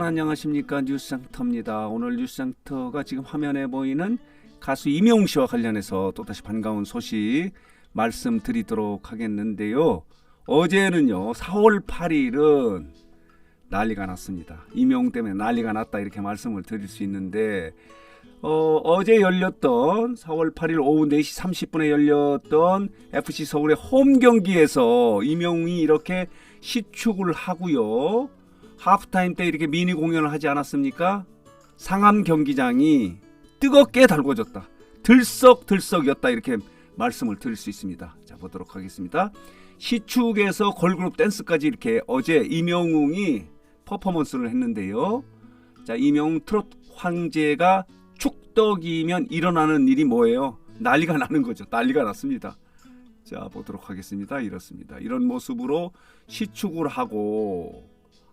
안녕하십니까 뉴스장터입니다. 오늘 뉴스장터가 지금 화면에 보이는 가수 이명웅 씨와 관련해서 또다시 반가운 소식 말씀드리도록 하겠는데요. 어제는요 4월 8일은 난리가 났습니다. 이명웅 때문에 난리가 났다 이렇게 말씀을 드릴 수 있는데 어, 어제 열렸던 4월 8일 오후 4시 30분에 열렸던 FC 서울의 홈 경기에서 이명웅이 이렇게 시축을 하고요. 하프타임 때 이렇게 미니 공연을 하지 않았습니까? 상암 경기장이 뜨겁게 달궈졌다. 들썩들썩이었다 이렇게 말씀을 드릴 수 있습니다. 자 보도록 하겠습니다. 시축에서 걸그룹 댄스까지 이렇게 어제 이명웅이 퍼포먼스를 했는데요. 자 이명웅 트롯 황제가 축덕이면 일어나는 일이 뭐예요? 난리가 나는 거죠. 난리가 났습니다. 자 보도록 하겠습니다. 이렇습니다. 이런 모습으로 시축을 하고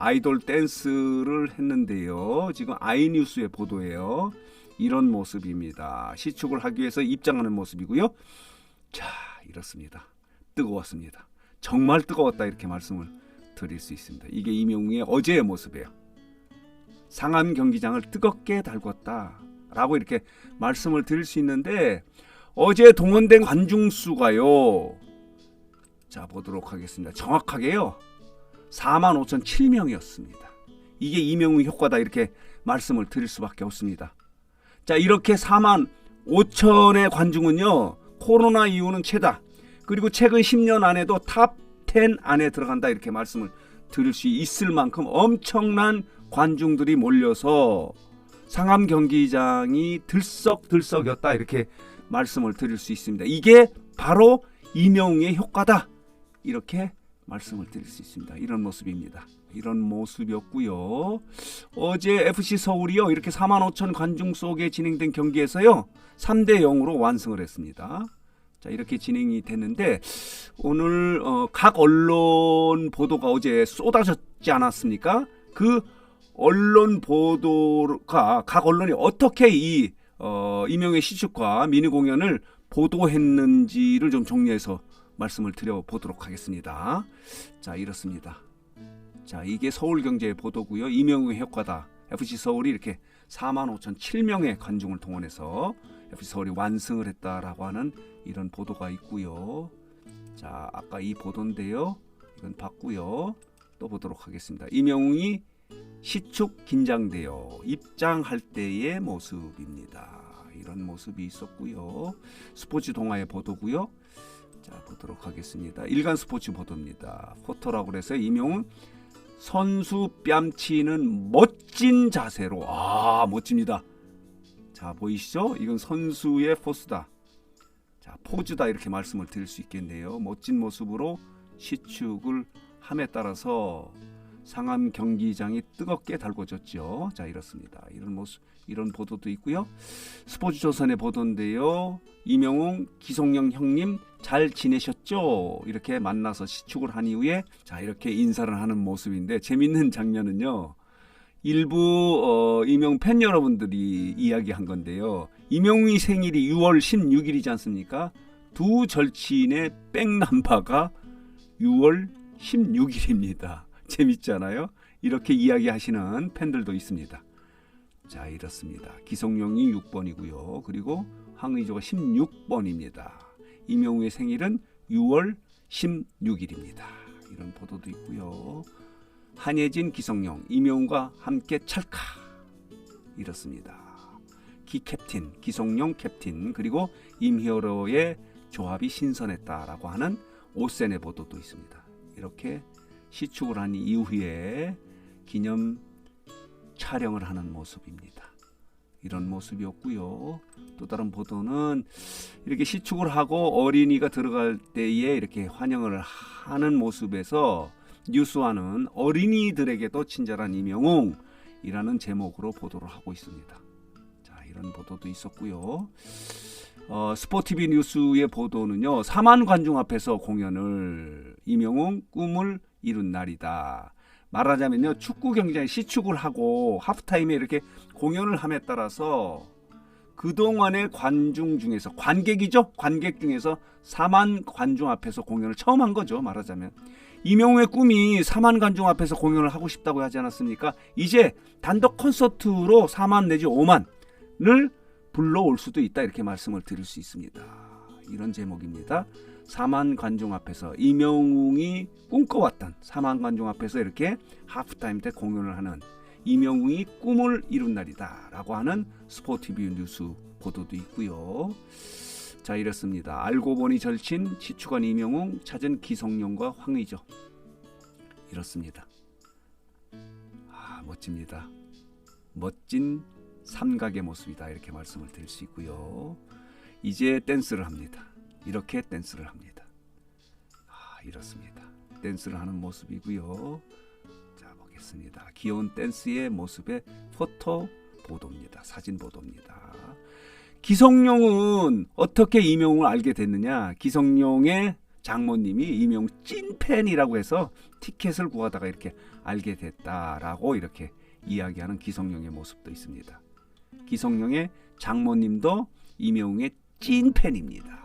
아이돌 댄스를 했는데요. 지금 아이뉴스의 보도예요. 이런 모습입니다. 시축을 하기 위해서 입장하는 모습이고요. 자, 이렇습니다. 뜨거웠습니다. 정말 뜨거웠다 이렇게 말씀을 드릴 수 있습니다. 이게 이명웅의 어제의 모습이에요. 상암 경기장을 뜨겁게 달궜다라고 이렇게 말씀을 드릴 수 있는데 어제 동원된 관중 수가요. 자, 보도록 하겠습니다. 정확하게요. 4만 5천 7명이었습니다. 이게 이명웅 효과다 이렇게 말씀을 드릴 수밖에 없습니다. 자 이렇게 4만 5천의 관중은요 코로나 이후는 최다. 그리고 최근 10년 안에도 탑 10 안에 들어간다 이렇게 말씀을 드릴 수 있을 만큼 엄청난 관중들이 몰려서 상암 경기장이 들썩들썩였다 이렇게 말씀을 드릴 수 있습니다. 이게 바로 이명웅의 효과다 이렇게 말씀을 드릴 수 있습니다. 이런 모습입니다. 이런 모습이었고요. 어제 FC 서울이요 이렇게 4만 5천 관중 속에 진행된 경기에서요 3대 0으로 완승을 했습니다. 자 이렇게 진행이 됐는데 오늘 어, 각 언론 보도가 어제 쏟아졌지 않았습니까? 그 언론 보도가 각 언론이 어떻게 이 어, 이명의 시축과 미니 공연을 보도했는지를 좀 정리해서 말씀을 드려보도록 하겠습니다. 자, 이렇습니다. 자, 이게 서울경제의 보도고요. 이명웅의 효과다. FC 서울이 이렇게 4만 5천 7명의 관중을 동원해서 FC 서울이 완승을 했다라고 하는 이런 보도가 있고요. 자, 아까 이 보도인데요. 이건 봤고요. 또 보도록 하겠습니다. 이명웅이 시축 긴장되어 입장할 때의 모습입니다. 이런 모습이 있었고요. 스포츠 동아의 보도고요. 자 보도록 하겠습니다. 일간 스포츠 보도입니다. 포토라고 그래서 이명은 선수 뺨치는 멋진 자세로 아 멋집니다. 자 보이시죠? 이건 선수의 포스다. 자 포즈다 이렇게 말씀을 드릴 수 있겠네요. 멋진 모습으로 시축을 함에 따라서 상암 경기장이 뜨겁게 달궈졌죠. 자 이렇습니다. 이런 모습 이런 보도도 있고요. 스포츠조선의 보도인데요. 이명웅, 기성용 형님 잘 지내셨죠? 이렇게 만나서 시축을 한 이후에 자 이렇게 인사를 하는 모습인데 재밌는 장면은요. 일부 어, 이명 팬 여러분들이 이야기한 건데요. 이명웅이 생일이 6월 16일이지 않습니까? 두 절친의 백남바가 6월 16일입니다. 재밌잖아요. 이렇게 이야기하시는 팬들도 있습니다. 자 이렇습니다. 기성용이 6번이고요. 그리고 황의조가 16번입니다. 이명우의 생일은 6월 16일입니다. 이런 보도도 있고요. 한예진, 기성용, 이명우가 함께 찰카 이렇습니다. 기 캡틴, 기성용 캡틴 그리고 임히어로의 조합이 신선했다라고 하는 오센의 보도도 있습니다. 이렇게 시축을 한 이후에 기념 촬영을 하는 모습입니다. 이런 모습이었고요. 또 다른 보도는 이렇게 시축을 하고 어린이가 들어갈 때에 이렇게 환영을 하는 모습에서 뉴스와는 어린이들에게도 친절한 이명웅이라는 제목으로 보도를 하고 있습니다. 자, 이런 보도도 있었고요. 어, 스포티비 뉴스의 보도는요. 4만 관중 앞에서 공연을 이명웅 꿈을 이룬 날이다. 말하자면요 축구 경기장에 시축을 하고 하프타임에 이렇게 공연을 함에 따라서 그동안의 관중 중에서 관객이죠. 관객 중에서 4만 관중 앞에서 공연을 처음 한 거죠. 말하자면. 이명웅의 꿈이 4만 관중 앞에서 공연을 하고 싶다고 하지 않았습니까? 이제 단독 콘서트로 4만 내지 5만을 불러올 수도 있다 이렇게 말씀을 드릴 수 있습니다. 이런 제목입니다. 4만 관중 앞에서 이명웅이 꿈꿔왔던 4만 관중 앞에서 이렇게 하프타임 때 공연을 하는 이명웅이 꿈을 이룬 날이다라고 하는 스포티비 뉴스 보도도 있고요. 자 이렇습니다. 알고 보니 절친 지추관 이명웅 찾은 기성용과 황의죠. 이렇습니다. 아 멋집니다. 멋진 삼각의 모습이다 이렇게 말씀을 드릴 수 있고요. 이제 댄스를 합니다. 이렇게 댄스를 합니다. 아 이렇습니다. 댄스를 하는 모습이고요. 자 보겠습니다. 귀여운 댄스의 모습의 포토 보도입니다. 사진 보도입니다. 기성용은 어떻게 이명웅을 알게 됐느냐? 기성용의 장모님이 이명 찐팬이라고 해서 티켓을 구하다가 이렇게 알게 됐다라고 이렇게 이야기하는 기성용의 모습도 있습니다. 기성용의 장모님도 이명웅의 찐팬입니다.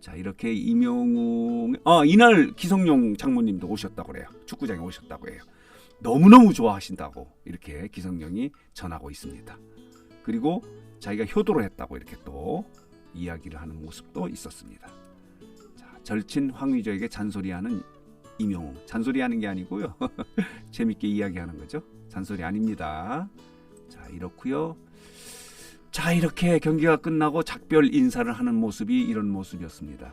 자 이렇게 이명웅 아 이날 기성용 장모님도 오셨다고 그래요. 축구장에 오셨다고 해요. 너무너무 좋아하신다고 이렇게 기성용이 전하고 있습니다. 그리고 자기가 효도를 했다고 이렇게 또 이야기를 하는 모습도 있었습니다. 자, 절친 황의조에게 잔소리하는 이명웅. 잔소리하는 게 아니고요. 재밌게 이야기하는 거죠. 잔소리 아닙니다. 자, 이렇고요. 자, 이렇게 경기가 끝나고 작별 인사를 하는 모습이 이런 모습이었습니다.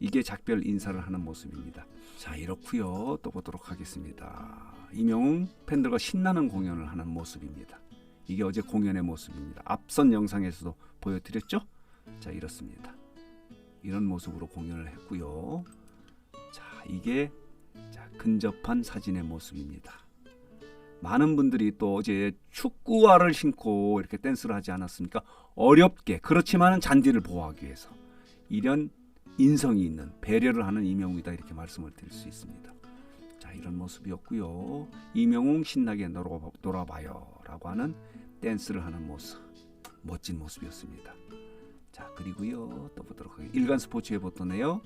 이게 작별 인사를 하는 모습입니다. 자, 이렇고요. 또 보도록 하겠습니다. 이명웅 팬들과 신나는 공연을 하는 모습입니다. 이게 어제 공연의 모습입니다. 앞선 영상에서도 보여드렸죠? 자 이렇습니다. 이런 모습으로 공연을 했고요. 자 이게 자, 근접한 사진의 모습입니다. 많은 분들이 또 어제 축구화를 신고 이렇게 댄스를 하지 않았습니까? 어렵게 그렇지만은 잔디를 보호하기 위해서 이런 인성이 있는 배려를 하는 이명웅이다 이렇게 말씀을 드릴 수 있습니다. 자 이런 모습이었고요. 이명웅 신나게 놀아봐, 놀아봐요라고 하는 댄스를 하는 모습 멋진 모습이었습니다. 자 그리고요 또 보도록 하겠습니다. 일간 스포츠에 보더네요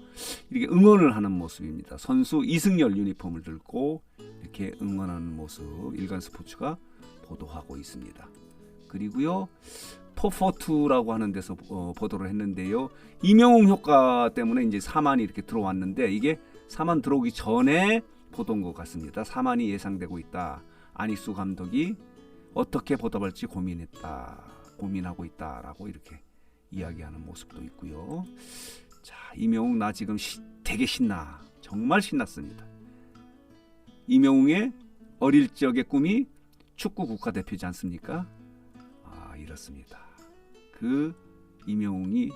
이렇게 응원을 하는 모습입니다. 선수 이승열 유니폼을 들고 이렇게 응원하는 모습 일간 스포츠가 보도하고 있습니다. 그리고요 포포투라고 하는 데서 어, 보도를 했는데요 이명웅 효과 때문에 이제 4만이 이렇게 들어왔는데 이게 4만 들어오기 전에 보던 것 같습니다. 4만이 예상되고 있다. 안익수 감독이 어떻게 보답할지 고민했다. 고민하고 있다라고 이렇게 이야기하는 모습도 있고요. 자, 이명웅 나 지금 시, 되게 신나. 정말 신났습니다. 이명웅의 어릴 적의 꿈이 축구 국가대표지 않습니까? 아, 이렇습니다. 그 이명웅이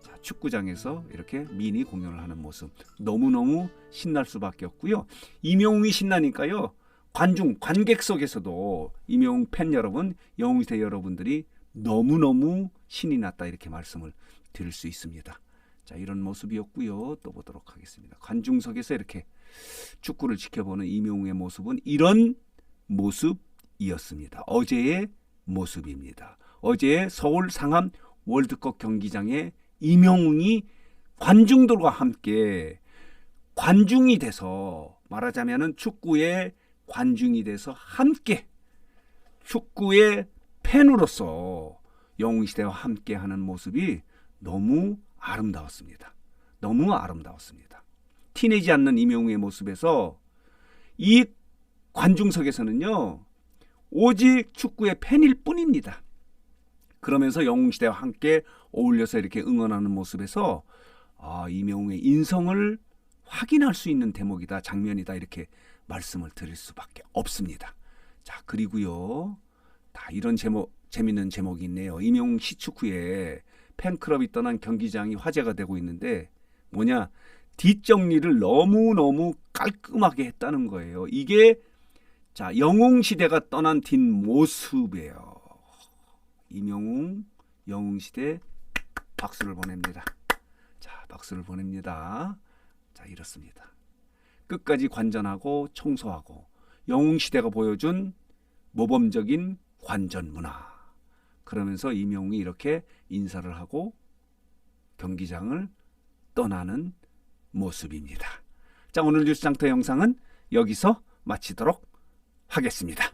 자, 축구장에서 이렇게 미니 공연을 하는 모습 너무너무 신날 수밖에 없고요. 이명웅이 신나니까요. 관중 관객 속에서도 이명웅 팬 여러분, 영웅시대 여러분들이 너무너무 신이 났다 이렇게 말씀을 드릴 수 있습니다. 자, 이런 모습이었고요. 또 보도록 하겠습니다. 관중석에서 이렇게 축구를 지켜보는 이명웅의 모습은 이런 모습이었습니다. 어제의 모습입니다. 어제 서울 상암 월드컵 경기장에 이명웅이 관중들과 함께 관중이 돼서 말하자면은 축구의 관중이 돼서 함께 축구의 팬으로서 영웅시대와 함께 하는 모습이 너무 아름다웠습니다. 너무 아름다웠습니다. 티내지 않는 이명웅의 모습에서 이 관중석에서는요, 오직 축구의 팬일 뿐입니다. 그러면서 영웅시대와 함께 어울려서 이렇게 응원하는 모습에서 아, 이명웅의 인성을 확인할 수 있는 대목이다, 장면이다, 이렇게 말씀을 드릴 수밖에 없습니다. 자, 그리고요. 다 이런 제목, 재밌는 제목이 있네요. 이명웅 시축 후에 팬클럽이 떠난 경기장이 화제가 되고 있는데 뭐냐? 뒷정리를 너무너무 깔끔하게 했다는 거예요. 이게 자, 영웅 시대가 떠난 뒷모습이에요. 이명웅 영웅 시대 박수를 보냅니다. 자, 박수를 보냅니다. 자, 이렇습니다. 끝까지 관전하고 청소하고 영웅 시대가 보여준 모범적인 관전 문화. 그러면서 이명웅이 이렇게 인사를 하고 경기장을 떠나는 모습입니다. 자, 오늘 뉴스 장터 영상은 여기서 마치도록 하겠습니다.